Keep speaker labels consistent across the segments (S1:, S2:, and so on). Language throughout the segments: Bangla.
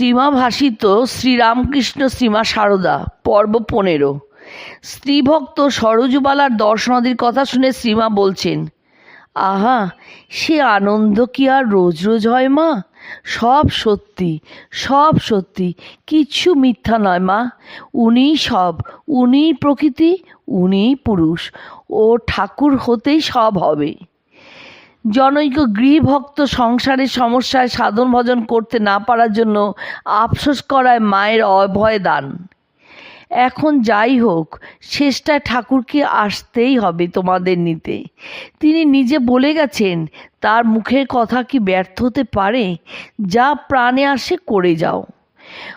S1: শ্রীমা ভাসিত শ্রীরামকৃষ্ণ শ্রীমা সারদা, পর্ব পনেরো। স্ত্রীভক্ত সরোজবালার দর্শনাদির কথা শুনে শ্রীমা বলছেন, আহা, সে আনন্দ কি আর রোজ রোজ হয় মা? সব সত্যি সব সত্যি, কিচ্ছু মিথ্যা নয় মা। উনি সব, উনিই প্রকৃতি, উনিই পুরুষ। ও ঠাকুর হতেই সব হবে। জনৈক গৃহভক্ত সংসারের সমস্যায় সাধন ভজন করতে না পারার জন্য আফসোস করায় মায়ের অভয় দান। এখন যাই হোক, শেষটায় ঠাকুরকে আসতেই হবে তোমাদের নিতে। তিনি নিজে বলে গেছেন, তার মুখের কথা কি ব্যর্থ হতে পারে? যা প্রাণে আসে করে যাও।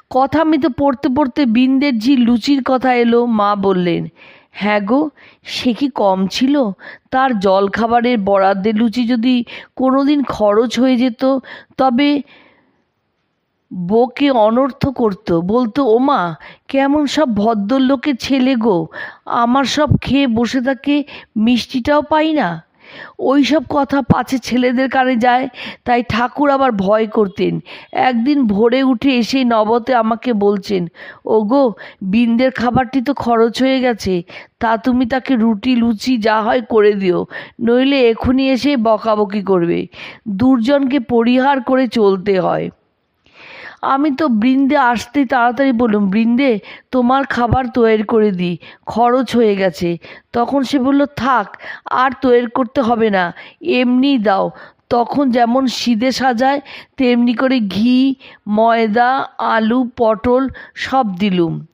S1: কথা মিতে পড়তে পড়তে বিন্দের ঝি লুচির কথা এলো। মা বললেন হ্যাঁ গো, সে কি কম ছিল? তার জলখাবারের বরাদ্দের লুচি যদি কোনো দিন খরচ হয়ে যেত, তবে বউকে অনর্থ করত। বলতো, ওমা, কেমন সব ভদ্রলোকের ছেলে গো। আমার সব খেয়ে বসে থাকে, মিষ্টিটাও পাই না। ওই সব কথা পাছে ছেলেদের কানে যায়, তাই ঠাকুর আবার ভয় করতেন। একদিন ভোরে উঠে এসে নবতে আমাকে বলছেন, ওগো, বিন্দের খাবারটি তো খরচ হয়ে গেছে, তা তুমি তাকে রুটি, লুচি যা হয় করে দিও, নইলে এখনই এসে বকাবকি করবে। দুর্জনকে পরিহার করে চলতে হয়। আমি তো বৃন্দে আসতেই তাড়াতাড়ি বললাম, বৃন্দে, তোমার খাবার তৈরি করে দিই খরচ হয়ে গেছে। তখন সে বলল, থাক, আর তৈরি করতে হবে না এমনি দাও। তখন যেমন সিদে সাজায়, তেমনি করে ঘি, ময়দা, আলু, পটল সব দিলুম।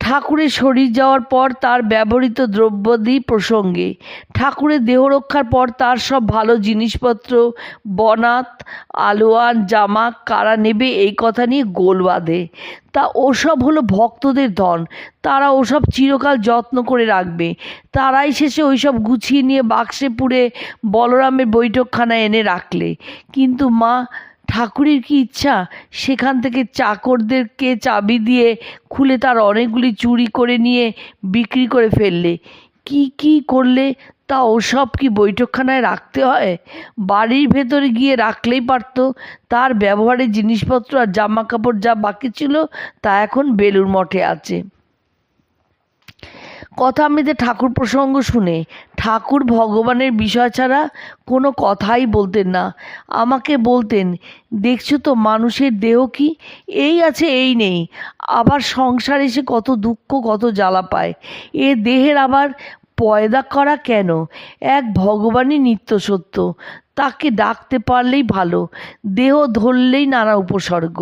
S1: ঠাকুরের শরীর যাওয়ার পর তার ব্যবহৃত দ্রব্যাদি প্রসঙ্গে। ঠাকুরের দেহ রক্ষার পর তার সব ভালো জিনিসপত্র, বনাত, আলোয়ান, জামা, কারা নেবে এই কথা নিয়ে গোল বাঁধে। তা ওসব হলো ভক্তদের ধন। তারা ওসব চিরকাল যত্ন করে রাখবে। তারাই শেষে ওইসব গুছিয়ে নিয়ে বাক্সে পুড়ে বলরামের বৈঠকখানায় এনে রাখলে। কিন্তু মা ঠাকুরের কি ইচ্ছা? সেখান থেকে চাকরদেরকে চাবি দিয়ে খুলে তার অনেকগুলি চুরি করে নিয়ে বিক্রি করে ফেললে। কি কি করলে তা ওসব কি বৈঠকখানায় রাখতে হয়? বাড়ির ভেতরে গিয়ে রাখলেই পারতো। তার ব্যবহারের জিনিসপত্র আর জামা কাপড় যা বাকি ছিল তা এখন বেলুর মঠে আছে। কথা আমিতে ঠাকুর প্রসঙ্গ শুনে ঠাকুর ভগবানের বিষয় ছাড়া কোনো কথাই বলতেন না। আমাকে বলতেন, দেখছ তো মানুষের দেহ কি? এই আছে, এই নেই। আবার সংসার এসে কত দুঃখ, কত জ্বালা পায়। এ দেহের আবার পয়দা করা কেন? এক ভগবানই নিত্য সত্য। তাকে ডাকতে পারলেই ভালো। দেহ ধরলেই নানা উপসর্গ।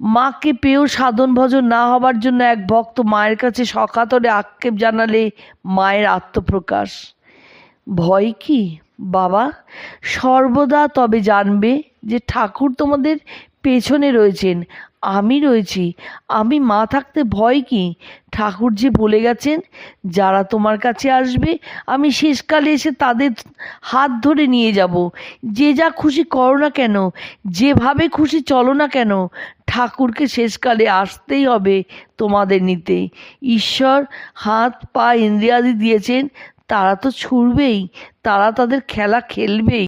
S1: মাকে পেয়েও সাধন ভজন না হবার জন্য এক ভক্ত মায়ের কাছে সকাতরে আক্ষেপ জানালে মায়ের আত্মপ্রকাশ। ভয় কি? বাবা, সর্বদা তবে জানবে যে ঠাকুর তোমাদের পেছনে রয়েছেন। আমি রয়েছি। আমি মা থাকতে ভয় কি? ঠাকুর যে বলে গেছেন, যারা তোমার কাছে আসবে, আমি শেষকালে এসে তাদের হাত ধরে নিয়ে যাব। যে যা খুশি করো না কেন, যেভাবে খুশি চলো না কেন, ঠাকুরকে শেষকালে আসতেই হবে তোমাদের নিতে। ঈশ্বর হাত, পা ইন্দ্রিয়াদি দিয়েছেন, তারা তো ছুড়বেই, তারা তাদের খেলা খেলবেই।